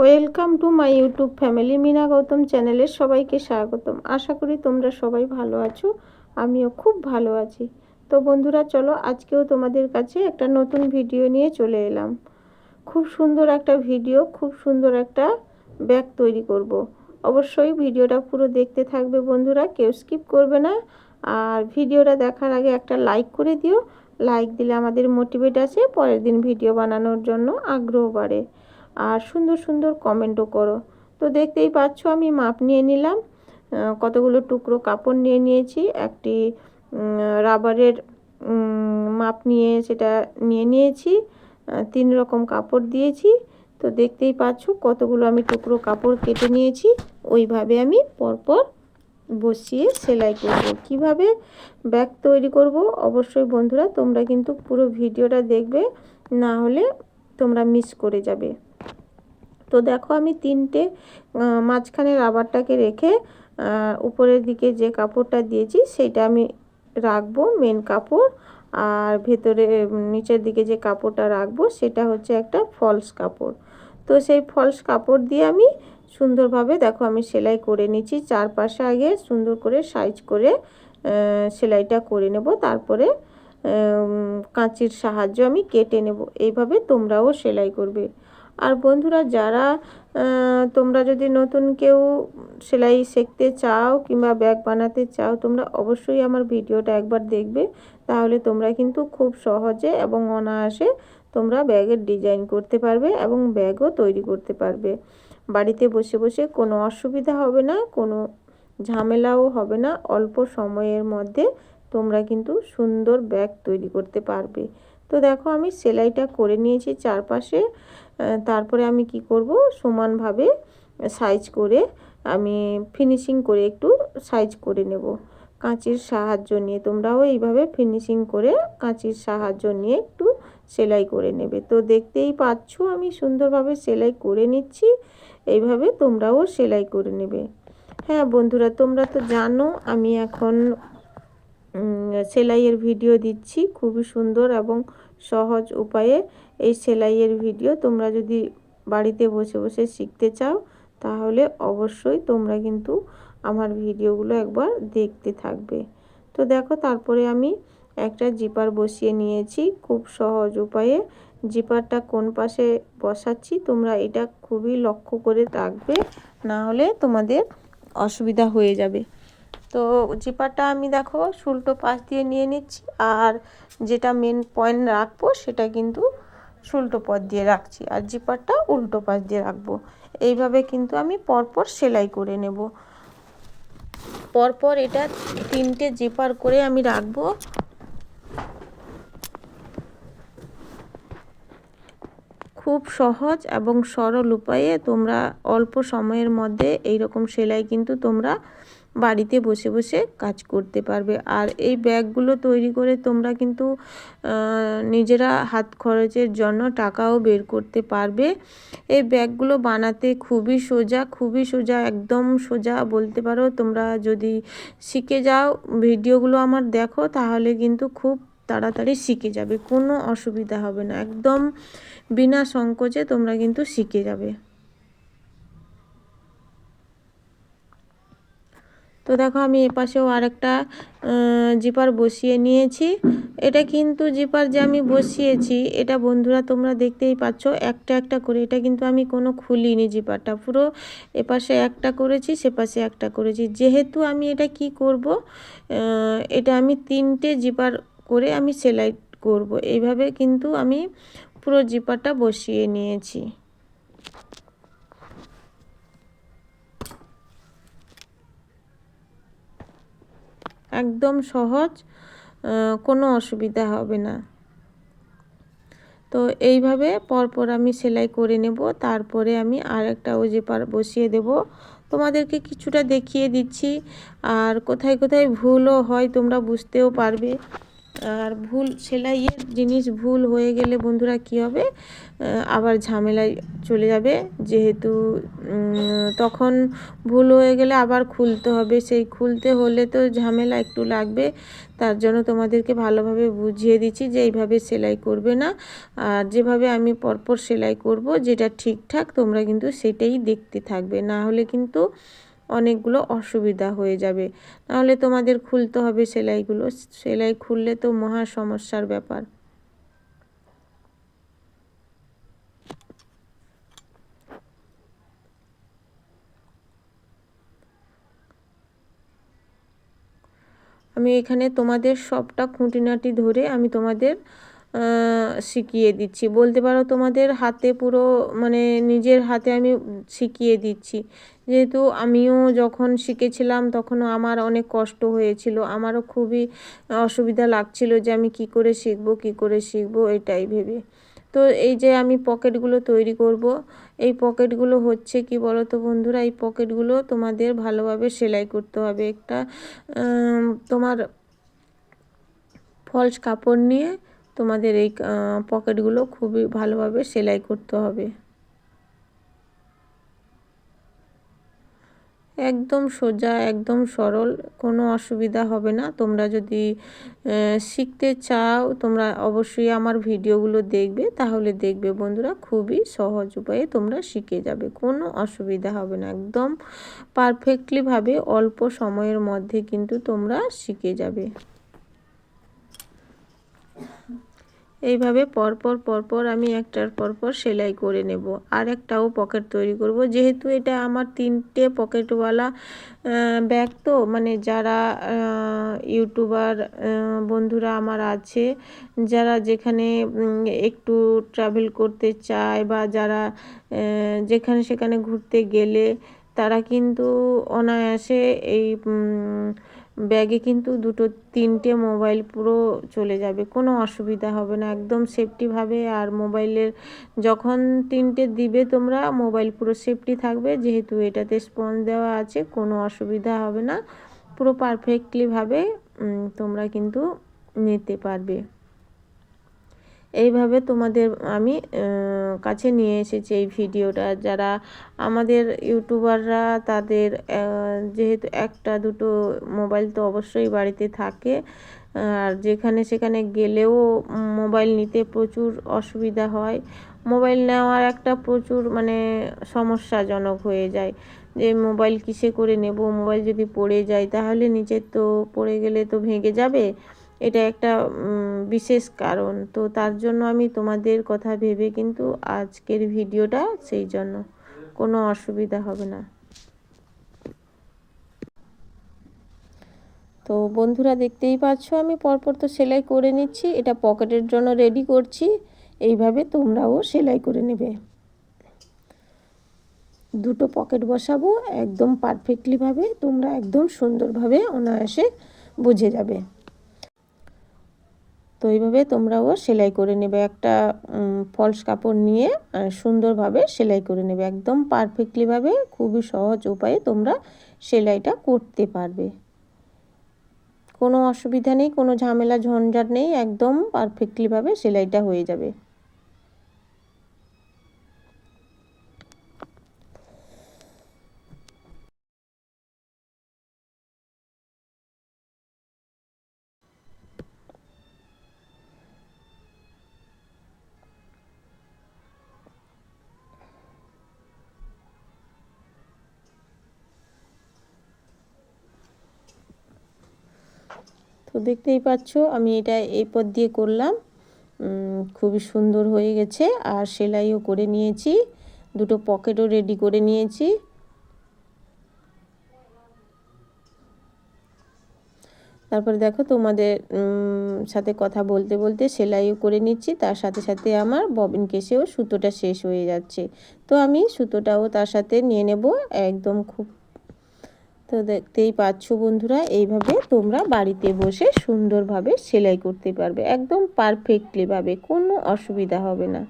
Welcome to my YouTube family Mina Gautam চ্যানেলে সবাইকে স্বাগতম। আশা করি তোমরা সবাই ভালো আছো, আমিও খুব ভালো আছি। তো বন্ধুরা, চলো আজকেও তোমাদের কাছে একটা নতুন ভিডিও নিয়ে চলে এলাম। খুব সুন্দর একটা ভিডিও, খুব সুন্দর একটা ব্যাগ তৈরি করব। অবশ্যই ভিডিওটা পুরো দেখতে থাকবে বন্ধুরা, কেউ স্কিপ করবে না। আর ভিডিওটা দেখার আগে একটা লাইক করে দিও। লাইক দিলে আমাদের মোটিভেট আছে, পরের দিন ভিডিও বানানোর জন্য আগ্রহ বাড়ে। আর সুন্দর সুন্দর কমেন্টও করো। তো দেখতেই পাচ্ছ আমি মাপ নিয়ে নিলাম। কতগুলো টুকরো কাপড় নিয়ে নিয়েছি। একটি রাবারের মাপ নিয়ে সেটা নিয়ে নিয়েছি। তিন রকম কাপড় দিয়েছি। তো দেখতেই পাচ্ছ কতগুলো আমি টুকরো কাপড় কেটে নিয়েছি। ওইভাবে আমি পরপর বসিয়ে সেলাই করব। কীভাবে ব্যাগ তৈরি করব? অবশ্যই বন্ধুরা তোমরা কিন্তু পুরো ভিডিওটা দেখবে। না হলে তোমরা মিস করে যাবে। তো দেখো আমি তিনটে মাঝখানে রাবারটাকে রেখে উপরের দিকে যে কাপড়টা দিয়েছি সেটা আমি রাখব মেন কাপড়। আর ভেতরে, নিচের দিকে যে কাপড়টা রাখব সেটা হচ্ছে একটা ফলস কাপড়। তো সেই ফলস কাপড় দিয়ে আমি সুন্দরভাবে দেখো আমি সেলাই করে নিচ্ছি। চারপাশে আগে সুন্দর করে সাইজ করে সেলাইটা করে নেব। তারপরে কাঁচির সাহায্য আমি কেটে নেব। এইভাবে তোমরাও সেলাই করবে। আর বন্ধুরা যারা তোমরা যদি নতুন কেউ সেলাই শিখতে চাও কিংবা ব্যাগ বানাতে চাও, তোমরা অবশ্যই আমার ভিডিওটা একবার দেখবে। তাহলে তোমরা কিন্তু খুব সহজে এবং অনায়াসে তোমরা ব্যাগের ডিজাইন করতে পারবে এবং ব্যাগও তৈরি করতে পারবে। বাড়িতে বসে বসে কোনো অসুবিধা হবে না, কোনো ঝামেলাও হবে না, অল্প সময়ের মধ্যে তোমরা কিন্তু সুন্দর ব্যাগ তৈরি করতে পারবে। তো দেখো আমি সেলাইটা করে নিয়েছি চারপাশে। তারপরে আমি কি করব? সমানভাবে সাইজ করে আমি ফিনিশিং করে একটু সাইজ করে নেব। কাঁচির সাহায্য নিয়ে তোমরাও এইভাবে ফিনিশিং করে কাঁচির সাহায্য নিয়ে একটু সেলাই করে নেবে। তো দেখতেই পাচ্ছ আমি সুন্দরভাবে সেলাই করে নিচ্ছি, এইভাবে তোমরাও সেলাই করে নেবে। হ্যাঁ বন্ধুরা, তোমরা তো জানো আমি এখন সেলাইয়ের ভিডিও দিচ্ছি খুবই সুন্দর এবং সহজ উপায়ে। এই সেলাইয়ের ভিডিও তোমরা যদি বাড়িতে বসে বসে শিখতে চাও, তাহলে অবশ্যই তোমরা কিন্তু আমার ভিডিওগুলো একবার দেখতে থাকবে। তো দেখো, তারপরে আমি একটা জিপার বসিয়ে নিয়েছি। খুব সহজ উপায়ে জিপারটা কোন পাশে বসাচ্ছি, তোমরা এটা খুবই লক্ষ্য করে রাখবে, না হলে তোমাদের অসুবিধা হয়ে যাবে। তো জিপারটা আমি দেখো, সুলটো পাশ দিয়ে নিয়ে নিচ্ছি, আর যেটা মেন পয়েন্ট রাখব সেটা কিন্তু সুলটো পথ দিয়ে রাখছি আর জিপারটা উল্টো পাশ দিয়ে রাখব। এইভাবে কিন্তু আমি পরপর সেলাই করে নেব। পরপর এটা তিনটে জিপার করে আমি রাখব। খুব সহজ এবং সরল উপায়ে তোমরা অল্প সময়ের মধ্যে এই রকম সেলাই কিন্তু তোমরা বাড়িতে বসে বসে কাজ করতে পারবে। আর এই ব্যাগগুলো তৈরি করে তোমরা কিন্তু নিজেরা হাত খরচের জন্য টাকাও বের করতে পারবে। এই ব্যাগগুলো বানাতে খুবই সোজা খুবই সোজা, একদম সোজা বলতে পারো। তোমরা যদি শিখে যাও ভিডিওগুলো আমার দেখো, তাহলে কিন্তু খুব তাড়াতাড়ি শিখে যাবে, কোনো অসুবিধা হবে না। একদম বিনা সংকোচে তোমরা কিন্তু শিখে যাবে। তো দেখো আমি এপাশেও আরেকটা জিপার বসিয়ে নিয়েছি। এটা কিন্তু জিপার যে আমি বসিয়েছি, এটা বন্ধুরা তোমরা দেখতেই পাচ্ছ, একটা একটা করে। এটা কিন্তু আমি কোনো খুলিনি জিপারটা, পুরো এপাশে একটা করেছি সেপাশে একটা করেছি। যেহেতু আমি এটা কি করব এটা আমি তিনটে জিপার করে আমি সেলাই করব। এইভাবে কিন্তু আমি পুরো জিপারটা বসিয়ে নিয়েছি। একদম সহজ কোনো অসুবিধা হবে না। তো এইভাবে পরপর আমি সেলাই করে নেব, তারপরে আমি আর একটা পার বসিয়ে দেব। তোমাদেরকে কিছুটা দেখিয়ে দিচ্ছি, আর কোথায় কোথায় ভুলও হয় তোমরা বুঝতেও পারবে। আর ভুল, সেলাইয়ের জিনিস ভুল হয়ে গেলে বন্ধুরা কি হবে? আবার ঝামেলায় চলে যাবে। যেহেতু তখন ভুল হয়ে গেলে আবার খুলতে হবে। সেই খুলতে হলে তো ঝামেলা একটু লাগবে। তার জন্য তোমাদেরকে ভালোভাবে বুঝিয়ে দিচ্ছি যে এইভাবে সেলাই করবে না। আর যেভাবে আমি পরপর সেলাই করব, যেটা ঠিকঠাক, তোমরা কিন্তু সেটাই দেখতে থাকবে। না হলে কিন্তু অনেকগুলো অসুবিধা হয়ে যাবে। নাহলে তোমাদের খুলতে হবে সেলাইগুলো। সেলাই খুললে তো মহা সমস্যার ব্যাপার। আমি এখানে তোমাদের সবটা খুঁটিনাটি ধরে আমি তোমাদের শিখিয়ে দিচ্ছি। বলতে পারো তোমাদের হাতে পুরো মানে নিজের হাতে আমি শিখিয়ে দিচ্ছি। যেহেতু আমিও যখন শিখেছিলাম তখনও আমার অনেক কষ্ট হয়েছিল। আমারও খুবই অসুবিধা লাগছিল যে আমি কি করে শিখব, কি করে শিখব এটাই ভেবে। তো এই যে আমি পকেটগুলো তৈরি করব, এই পকেটগুলো হচ্ছে কি বলো তো বন্ধুরা, এই পকেটগুলো তোমাদের ভালোভাবে সেলাই করতে হবে। একটা তোমার ফলস কাপড় নিয়ে তোমাদের এই পকেটগুলো খুবই ভালোভাবে সেলাই করতে হবে। একদম সোজা, একদম সরল, কোনো অসুবিধা হবে না। তোমরা যদি শিখতে চাও, তোমরা অবশ্যই আমার ভিডিওগুলো দেখবে। তাহলে দেখবে বন্ধুরা, খুবই সহজ উপায়ে তোমরা শিখে যাবে, কোনো অসুবিধা হবে না। একদম পারফেক্টলিভাবে অল্প সময়ের মধ্যে কিন্তু তোমরা শিখে যাবে। এইভাবে পরপর পরপর আমি একটার পরপর সেলাই করে নেব। আর একটাও পকেট তৈরি করব। যেহেতু এটা আমার তিনটে পকেটওয়ালা ব্যাগ তো মানে যারা ইউটিউবার বন্ধুরা আমার আছে, যারা যেখানে একটু ট্রাভেল করতে চায় বা যারা যেখানে সেখানে ঘুরতে গেলে, তারা কিন্তু অনায়াসে এই ব্যাগে কিন্তু দুটো, তিনটে মোবাইল পুরো চলে যাবে। কোনো অসুবিধা হবে না, একদম সেফটিভাবে আর মোবাইলের যখন তিনটে দিবে তোমরা, মোবাইল পুরো সেফটি থাকবে। যেহেতু এটাতে স্পঞ্জ দেওয়া আছে, কোনো অসুবিধা হবে না। পুরো পারফেক্টলিভাবে তোমরা কিন্তু নিতে পারবে। এইভাবে তোমাদের আমি কাছে নিয়ে এসেছি এই ভিডিওটা। যারা আমাদের ইউটিউবাররা তাদের যেহেতু একটা দুটো মোবাইল তো অবশ্যই বাড়িতে থাকে, আর যেখানে সেখানে গেলেও মোবাইল নিতে প্রচুর অসুবিধা হয়। মোবাইল নেওয়ার একটা প্রচুর মানে সমস্যাজনক হয়ে যায়। যে মোবাইল কিসে করে নেব? মোবাইল যদি পড়ে যায় তাহলে নিচে তো পড়ে গেলে তো ভেঙে যাবে। এটা একটা বিশেষ কারণ। তো তার জন্য আমি তোমাদের কথা ভেবে কিন্তু আজকের ভিডিওটা সেই জন্য। কোনো অসুবিধা হবে না। তো বন্ধুরা দেখতেই পাচ্ছ, আমি পরপর তো সেলাই করে নিচ্ছি। এটা পকেটের জন্য রেডি করছি। এইভাবে তোমরাও সেলাই করে নেবে। দুটো পকেট বসাবো, একদম পারফেক্টলিভাবে তোমরা একদম সুন্দরভাবে অনায়াসে বুঝে যাবে। তো এইভাবে তোমরাও সেলাই করে নেবে একটা ফলস কাপড় নিয়ে সুন্দরভাবে সেলাই করে নেবে। একদম পারফেক্টলিভাবে খুবই সহজ উপায়ে তোমরা সেলাইটা করতে পারবে। কোনো অসুবিধা নেই, কোনো ঝামেলা, ঝঞ্ঝাট নেই, একদম পারফেক্টলিভাবে সেলাইটা হয়ে যাবে। তো দেখতেই পাচ্ছ, আমি এটা এই পথ দিয়ে করলাম। খুবই সুন্দর হয়ে গেছে, আর সেলাইও করে নিয়েছি, দুটো পকেটও রেডি করে নিয়েছি। তারপরে দেখো তোমাদের সাথে কথা বলতে বলতে সেলাইও করে নিচ্ছি, তার সাথে সাথে আমার ববিন কেসেও সুতোটা শেষ হয়ে যাচ্ছে। তো আমি সুতোটাও তার সাথে নিয়ে নেব, একদম খুব তো দেখতেই পাচ্ছ বন্ধুরা, এইভাবে তোমরা বাড়িতে বসে সুন্দরভাবে সেলাই করতে পারবে, একদম পারফেক্টলিভাবে কোনো অসুবিধা হবে না।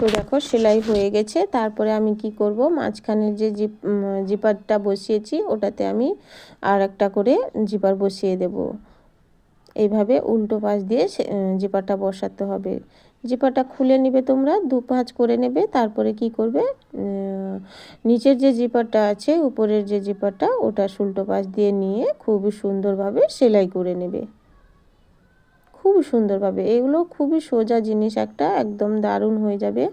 তো দেখো সেলাই হয়ে গেছে। তারপরে আমি কি করব? মাঝখানের যে জিপ জিপারটা বসিয়েছি, ওটাতে আমি আর একটা করে জিপার বসিয়ে দেব। এইভাবে উল্টো পাশ দিয়ে জিপারটা বসাতে হবে। জিপারটা খুলে নেবে তোমরা, দু পাঁচ করে নেবে, তারপরে কি করবে? নিচের যে জিপারটা আছে, উপরের যে জিপারটা, ওটা উল্টো পাশ দিয়ে নিয়ে খুবই সুন্দরভাবে সেলাই করে নেবে। খুব সুন্দরভাবে। এগুলো খুবই সোজা জিনিস একটা একদম দারুণ হয়ে যাবে।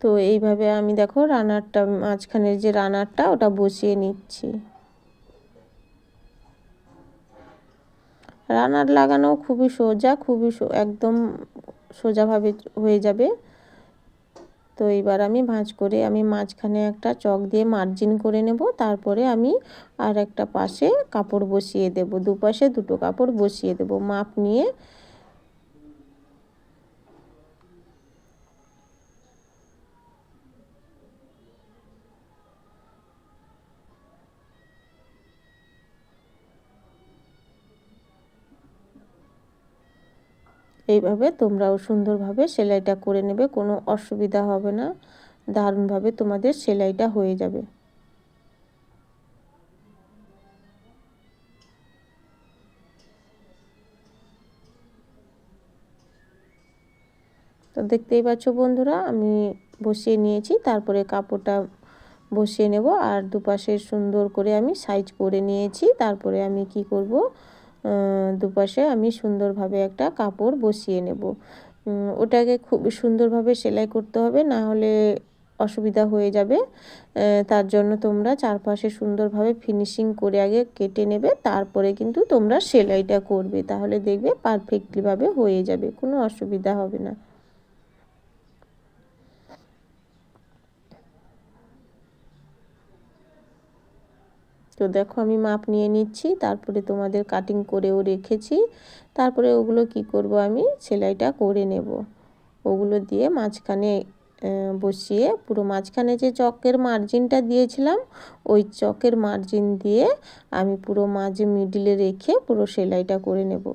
তো এইভাবে আমি দেখো রানারটা মাঝখানের যে রানারটা ওটা বসিয়ে নিচ্ছি। রানার লাগানো খুবই সোজা, খুবই একদম সোজাভাবে হয়ে যাবে। তো এবার আমি ভাঁজ করে আমি মাঝখানে একটা চক দিয়ে মার্জিন করে নেব, তারপরে আমি আর একটা পাশে কাপড় বসিয়ে দেব, দুপাশে দুটো কাপড় বসিয়ে দেব। মাপ নিয়ে এইভাবে তোমরাও সুন্দরভাবে সেলাইটা করে নেবে, কোনো অসুবিধা হবে না। দারুণভাবে তোমাদের সেলাইটা হয়ে যাবে। তো দেখতেই পাচ্ছ বন্ধুরা, আমি বসিয়ে নিয়েছি, তারপরে কাপড়টা বসিয়ে নেব। আর দুপাশে সুন্দর করে আমি সাইজ করে নিয়েছি, তারপরে আমি কি করব? দুপাশে আমি সুন্দরভাবে একটা কাপড় বসিয়ে নেব। ওটাকে খুব সুন্দরভাবে সেলাই করতে হবে, না হলে অসুবিধা হয়ে যাবে। তার জন্য তোমরা চারপাশে সুন্দরভাবে ফিনিশিং করে আগে কেটে নেবে, তারপরে কিন্তু তোমরা সেলাইটা করবে। তাহলে দেখবে পারফেক্টলিভাবে হয়ে যাবে, কোনো অসুবিধা হবে না। তো দেখো আমি মাপ নিয়ে নিচ্ছি, তারপরে তোমাদের কাটিং করেও রেখেছি। তারপরে ওগুলো কি করব আমি? সেলাইটা করে নেব। ওগুলো দিয়ে মাঝখানে বসিয়ে পুরো মাঝখানে যে চকের মার্জিনটা দিয়েছিলাম, ওই চকের মার্জিন দিয়ে আমি পুরো মাঝে মিডিলে রেখে পুরো সেলাইটা করে নেব।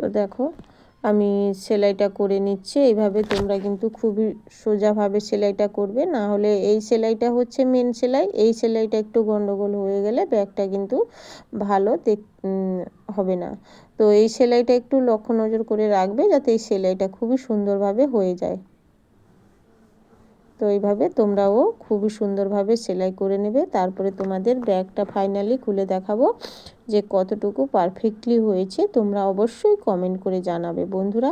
তো দেখো, আমি সেলাইটা করে নিচ্ছি। এইভাবে তোমরা কিন্তু খুবই সোজাভাবে সেলাইটা করবে। না হলে এই সেলাইটা হচ্ছে মেন সেলাই। এই সেলাইটা একটু গন্ডগোল হয়ে গেলে ব্যাগটা কিন্তু ভালো দেখ হবে না। তো এই সেলাইটা একটু লক্ষ্য নজর করে রাখবে যাতে এই সেলাইটা খুবই সুন্দরভাবে হয়ে যায়। তো এইভাবে তোমরাও খুবই সুন্দরভাবে সেলাই করে নেবে। তারপরে তোমাদের ব্যাগটা ফাইনালি খুলে দেখাবো যে কতটুকু পারফেক্টলি হয়েছে। তোমরা অবশ্যই কমেন্ট করে জানাবে বন্ধুরা।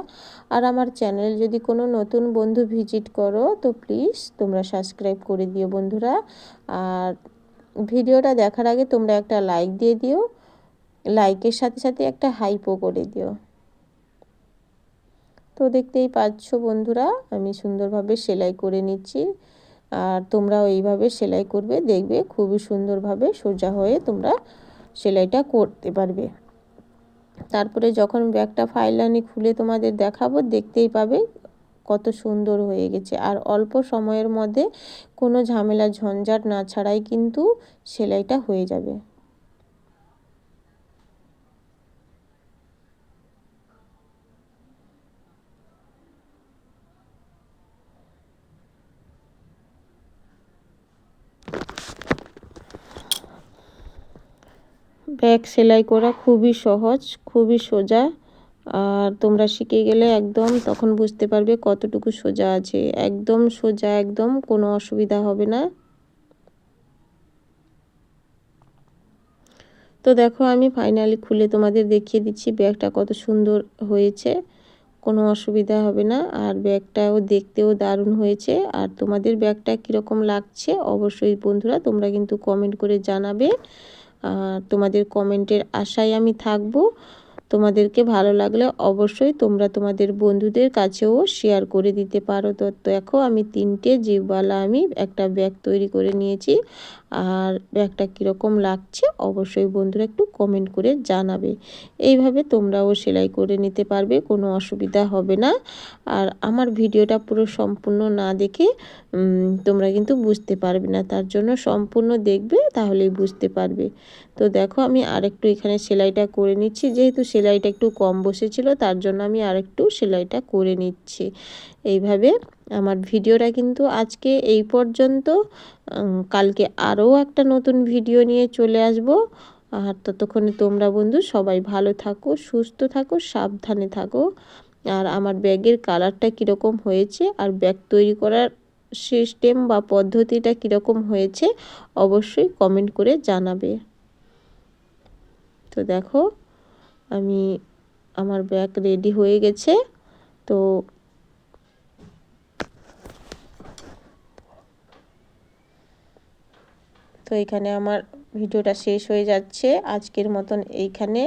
আর আমার চ্যানেল যদি কোনো নতুন বন্ধু ভিজিট করো, তো প্লিজ তোমরা সাবস্ক্রাইব করে দিও বন্ধুরা। আর ভিডিওটা দেখার আগে তোমরা একটা লাইক দিয়ে দিও। লাইকের সাথে সাথে একটা হাইপও করে দিও। তো দেখতেই পাচ্ছ বন্ধুরা, আমি সুন্দরভাবে সেলাই করে নিচ্ছি। আর তোমরাও এইভাবে সেলাই করবে, দেখবে খুবই সুন্দরভাবে সোজা হয়ে তোমরা সেলাইটা করতে পারবে। তারপরে যখন ব্যাগটা ফাইলানি খুলে তোমাদের দেখাবো, দেখতেই পাবে কত সুন্দর হয়ে গেছে। আর অল্প সময়ের মধ্যে কোনো ঝামেলা, ঝঞ্ঝাট না ছাড়াই কিন্তু সেলাইটা হয়ে যাবে। ব্যাগ সেলাই করা খুবই সহজ, খুবই সোজা। আর তোমরা শিখে গেলে একদম তখন বুঝতে পারবে কতটুকু সোজা আছে। একদম সোজা, একদম কোনো অসুবিধা হবে না। তো দেখো, আমি ফাইনালি খুলে তোমাদের দেখিয়ে দিচ্ছি ব্যাগটা কত সুন্দর হয়েছে। কোনো অসুবিধা হবে না। আর ব্যাগটাও দেখতেও দারুণ হয়েছে। আর তোমাদের ব্যাগটা কীরকম লাগছে অবশ্যই বন্ধুরা তোমরা কিন্তু কমেন্ট করে জানাবে। তোমাদের কমেন্টের আশায় আমি থাকব। তোমাদেরকে ভালো লাগলে অবশ্যই তোমরা তোমাদের বন্ধুদের কাছেও শেয়ার করে দিতে পারো। তো দেখো, আমি তিনটে জিপওয়ালা আমি একটা ব্যাগ তৈরি করে নিয়েছি। আর ব্যাগটা কীরকম লাগছে অবশ্যই বন্ধুরা একটু কমেন্ট করে জানাবে। এইভাবে তোমরাও সেলাই করে নিতে পারবে, কোনো অসুবিধা হবে না। আর আমার ভিডিওটা পুরো সম্পূর্ণ না দেখে তোমরা কিন্তু বুঝতে পারবে না, তার জন্য সম্পূর্ণ দেখবে তাহলেই বুঝতে পারবে। তো দেখো আমি আরেকটু এখানে সেলাইটা করে নিচ্ছি, যেহেতু সেলাইটা একটু কম বসেছিল, তার জন্য আমি আরেকটু সেলাইটা করে নিচ্ছি। এইভাবে আমার ভিডিওটা কিন্তু আজকে এই পর্যন্ত। কালকে আরও একটা নতুন ভিডিও নিয়ে চলে আসব। আর ততক্ষণে তোমরা বন্ধু সবাই ভালো থাকো, সুস্থ থাকো, সাবধানে থাকো। আর আমার ব্যাগের কালারটা কীরকম হয়েছে আর ব্যাগ তৈরি করার সিস্টেম বা পদ্ধতিটা কীরকম হয়েছে অবশ্যই কমেন্ট করে জানাবে। তো দেখো, আমি আমার ব্যাগ রেডি হয়ে গেছে। তো তো এখানে আমার ভিডিওটা শেষ হয়ে যাচ্ছে। আজকের মতন এইখানে।